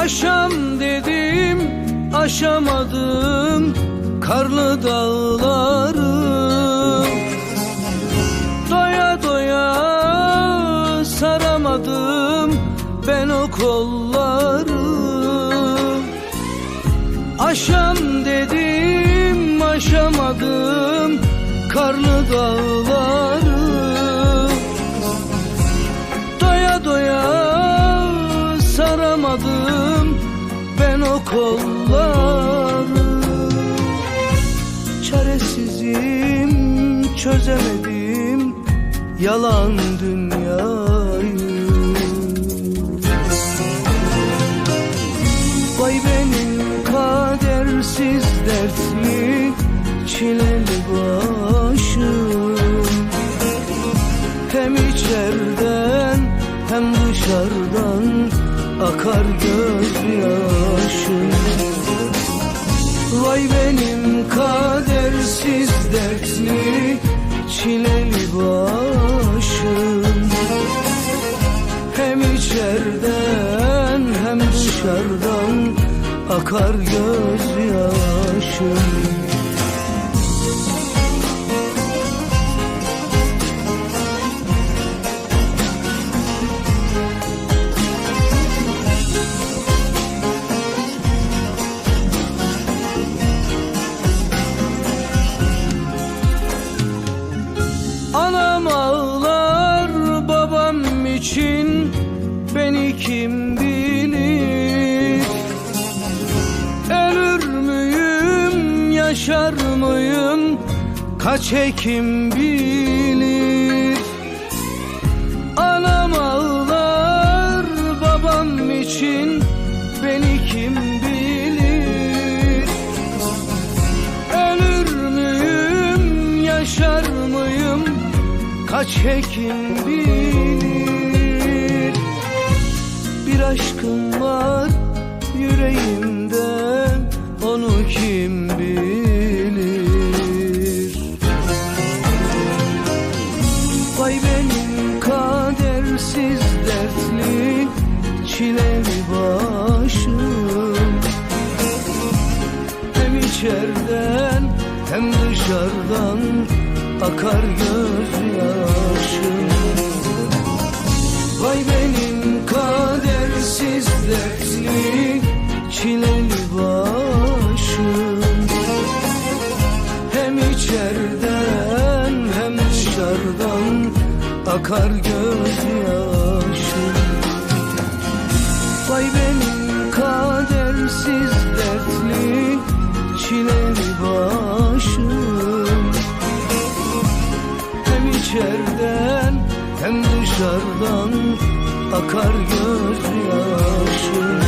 Aşam dedim aşamadım karlı dağları Doya doya saramadım ben o kolları. Aşam dedim aşamadım karlı dağları o kolları Çaresizim çözemedim yalan dünyayı. Vay benim kadersiz dertli çileli başım. Hem içerden hem dışarıdan akar gözyaşım Vay benim kadersiz dertli çileli başım. Hem içerden hem dışarıdan akar gözyaşım kim bilir? Ölür müyüm yaşar mıyım? Kaç hekim bilir? Anam ağlar babam için beni kim bilir? Ölür müyüm yaşar mıyım? Kaç hekim bilir aşkım var yüreğimde onu kim bilir? Vay benim kadersiz dertli çileli başım. Hem içerden hem dışarıdan akar gözyaşım dertli çileli başım. Hem içerden hem dışarıdan akar gözyaşım Vay benim kadersiz dertli çileli başım. Hem içerden hem dışarıdan akar gözyaşım